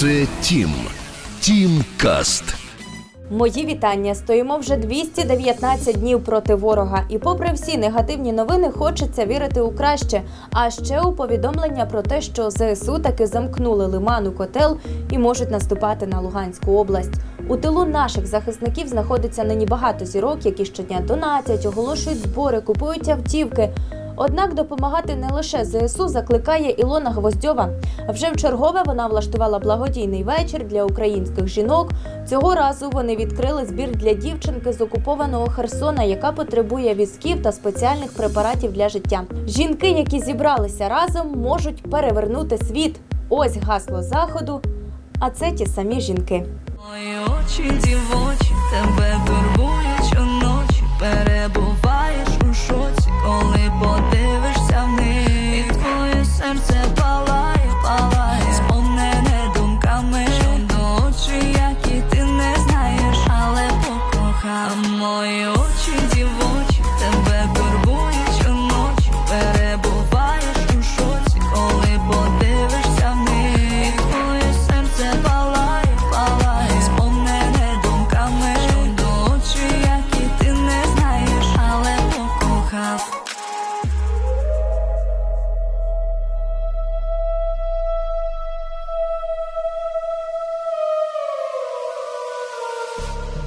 Це Тім. Тім Каст. Мої вітання. Стоїмо вже 219 днів проти ворога. І попри всі негативні новини, хочеться вірити у краще. А ще у повідомлення про те, що ЗСУ таки замкнули лиману котел і можуть наступати на Луганську область. У тилу наших захисників знаходиться нині багато зірок, які щодня донатять, оголошують збори, купують автівки. Однак допомагати не лише ЗСУ закликає Ілона Гвоздьова. Вже в чергове вона влаштувала благодійний вечір для українських жінок. Цього разу вони відкрили збір для дівчинки з окупованого Херсона, яка потребує візків та спеціальних препаратів для життя. Жінки, які зібралися разом, можуть перевернути світ. Ось гасло заходу. А це ті самі жінки. Мої очі дівочі, тебе турбують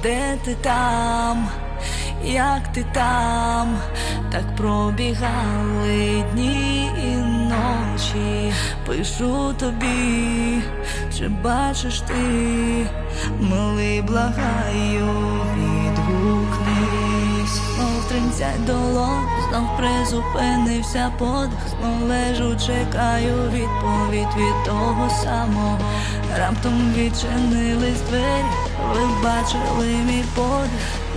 Де ти там, як ти там, так пробігали дні і ночі. Пишу тобі, чи бачиш ти, милий, благаю, відгукнись, знов тринцять долон, знов призупинився подих, знов лежу, чекаю відповідь від того самого. Раптом відчинились двері, ви бачили мій подих,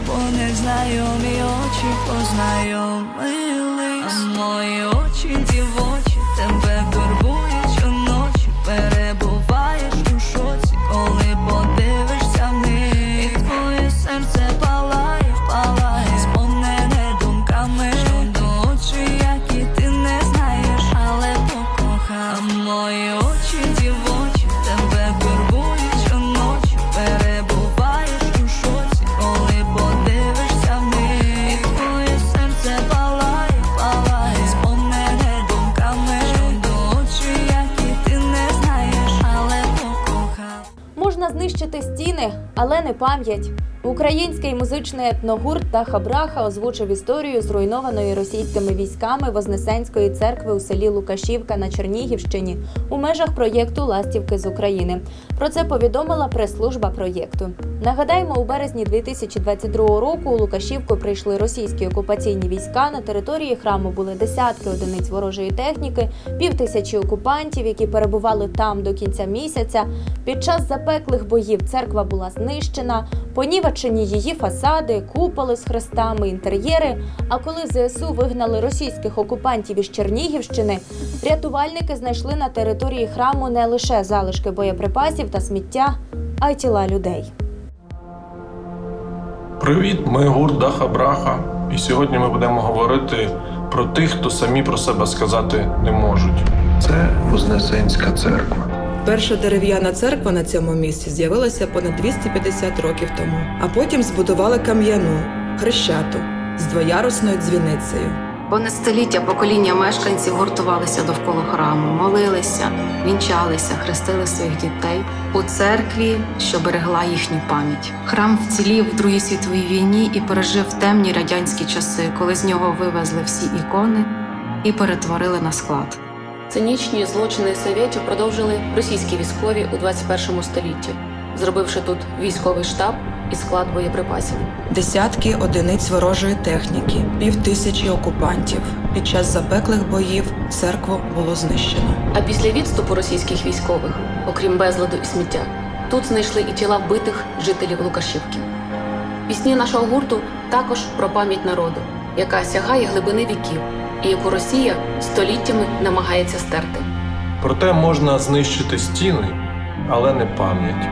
бо незнайомі очі познайомились. А мої очі дівочі, тебе турбують але не пам'ять. Український музичний етногурт Даха Браха озвучив історію зруйнованої російськими військами Вознесенської церкви у селі Лукашівка на Чернігівщині у межах проєкту Ластівки з України. Про це повідомила прес-служба проєкту. Нагадаємо, у березні 2022 року у Лукашівку прийшли російські окупаційні війська. На території храму були десятки одиниць ворожої техніки, півтисячі окупантів, які перебували там до кінця місяця. Під час запеклих боїв церква була знищена, понівечені її фасади, куполи з хрестами, інтер'єри. А коли ЗСУ вигнали російських окупантів із Чернігівщини, рятувальники знайшли на території храму не лише залишки боєприпасів та сміття, а й тіла людей. Привіт, ми гурт Даха Браха, і сьогодні ми будемо говорити про тих, хто самі про себе сказати не можуть. Це Вознесенська церква. Перша дерев'яна церква на цьому місці з'явилася понад 250 років тому, а потім збудували кам'яну хрещату з двоярусною дзвіницею. Понад століття покоління мешканців гуртувалися довкола храму, молилися, вінчалися, хрестили своїх дітей у церкві, що берегла їхню пам'ять. Храм вцілів в Другій світовій війні і пережив темні радянські часи, коли з нього вивезли всі ікони і перетворили на склад. Цинічні злочини совєтів продовжили російські військові у 21 столітті, зробивши тут військовий штаб і склад боєприпасів. Десятки одиниць ворожої техніки, півтисячі окупантів. Під час запеклих боїв церкву було знищено. А після відступу російських військових, окрім безладу і сміття, тут знайшли і тіла вбитих жителів Лукашівки. Пісні нашого гурту також про пам'ять народу, яка сягає глибини віків, і яку Росія століттями намагається стерти. Проте можна знищити стіни, але не пам'ять.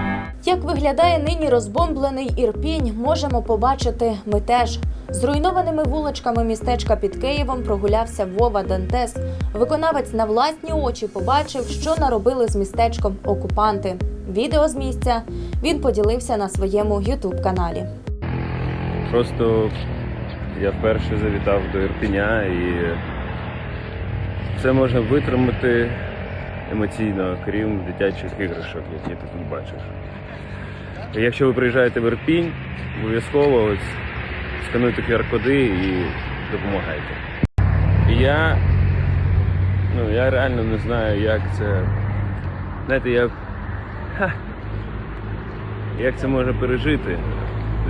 Як виглядає нині розбомблений Ірпінь, можемо побачити ми теж. Зруйнованими вуличками містечка під Києвом прогулявся Вова Дантес. Виконавець на власні очі побачив, що наробили з містечком окупанти. Відео з місця він поділився на своєму ютуб каналі. Просто я вперше завітав до Ірпеня і це можна витримати емоційно, крім дитячих іграшок, які ти тут бачиш. Якщо ви приїжджаєте в Ірпінь, обов'язково скануйте QR-коди і допомагайте. Я, ну, я реально не знаю, як це. Знаєте, я. Ха, як це можна пережити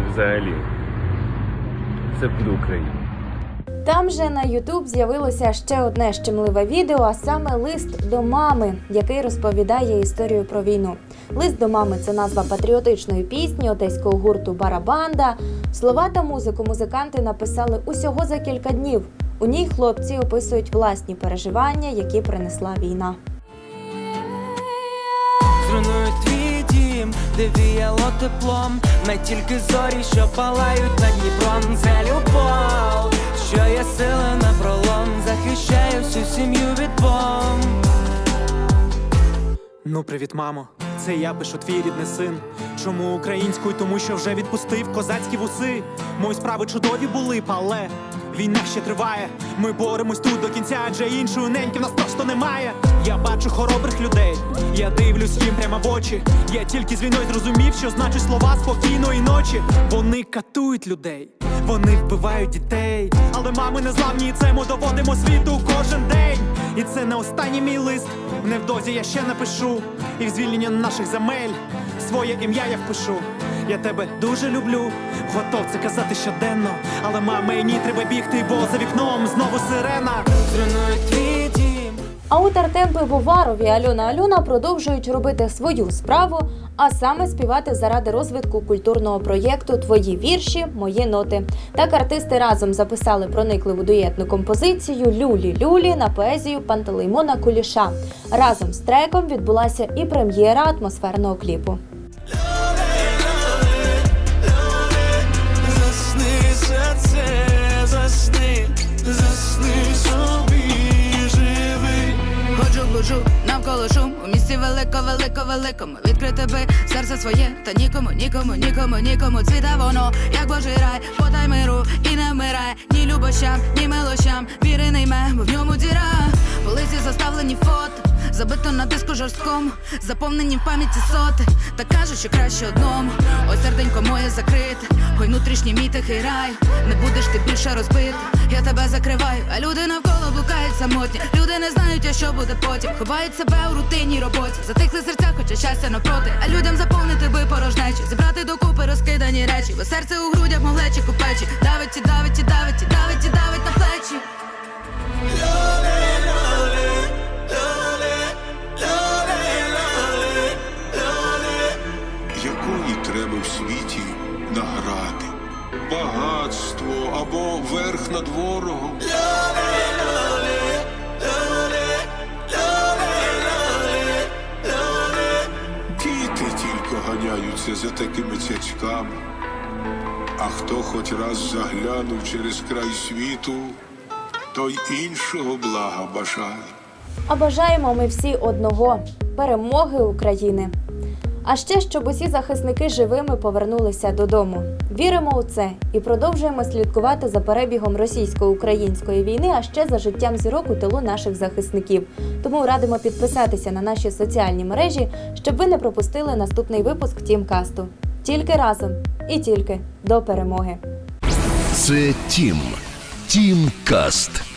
взагалі. Це буде Україна. Там же на Ютуб з'явилося ще одне щемливе відео, а саме лист до мами, який розповідає історію про війну. Лист до мами це назва патріотичної пісні одеського гурту Барабанда. Слова та музику музиканти написали усього за кілька днів. У ній хлопці описують власні переживання, які принесла війна. Де віяло теплом, не тільки зорі, що палають над Дніпром, це любов, що є сила на пролом, захищає всю сім'ю від бомб. Ну, привіт, мамо. Це я пишу твій рідний син. Чому українською? Тому що вже відпустив козацькі вуси. Мої справи чудові були, але війна ще триває. Ми боремось тут до кінця, адже іншої неньки в нас просто немає. Я бачу хоробрих людей, я дивлюсь їм прямо в очі. Я тільки з війною зрозумів, що значить слова спокійної ночі. Вони катують людей, вони вбивають дітей. Але мами не зламні, і це ми доводимо світу кожен день. І це не останній мій лист. Невдовзі я ще напишу. І в звільнення наших земель своє ім'я я впишу. Я тебе дуже люблю, готов це казати щоденно. Але мама, мені треба бігти, бо за вікном знову сирена. Зруйнують твій. А от Артем Пивоваров і Альона Альона продовжують робити свою справу, а саме співати заради розвитку культурного проєкту Твої вірші, мої ноти. Так артисти разом записали проникливу дуєтну композицію Люлі Люлі на поезію Пантелеймона Куліша. Разом з треком відбулася і прем'єра атмосферного кліпу. Засни серце, засни Ходжу, навколо шум. У місті велико, велико, великому Відкрите би серце своє. Та нікому, нікому, нікому, нікому цвіта воно, як божий рай Подай миру і не вмирай. Ні любощам, ні милощам. Віри не йме, бо в ньому діра. Полиці заставлені фото Забито на диску жорстком Заповнені в пам'яті соти Та кажуть, що краще одному Ось серденько моє закрите Хой внутрішній мій тихий рай. Не будеш ти більше розбити Я тебе закриваю, а люди навколо блукають самотні Люди не знають, а що буде потім. Ховають себе у рутинній роботі. Затихли серця, хоча щастя навпроти. А людям заповнити би порожнечу Зібрати докупи розкидані речі. Бо серце у грудях моглечі купечі. Давить і давить і давить награди? Багатство або верх над ворогом? Діти тільки ганяються за такими цячками. А хто хоч раз заглянув через край світу, той іншого блага бажає. А бажаємо ми всі одного перемоги України. А ще щоб усі захисники живими повернулися додому. Віримо у це і продовжуємо слідкувати за перебігом російсько-української війни, а ще за життям зірок у тилу наших захисників. Тому радимо підписатися на наші соціальні мережі, щоб ви не пропустили наступний випуск Тімкасту. Тільки разом і тільки до перемоги. Це Тім. Тім Каст.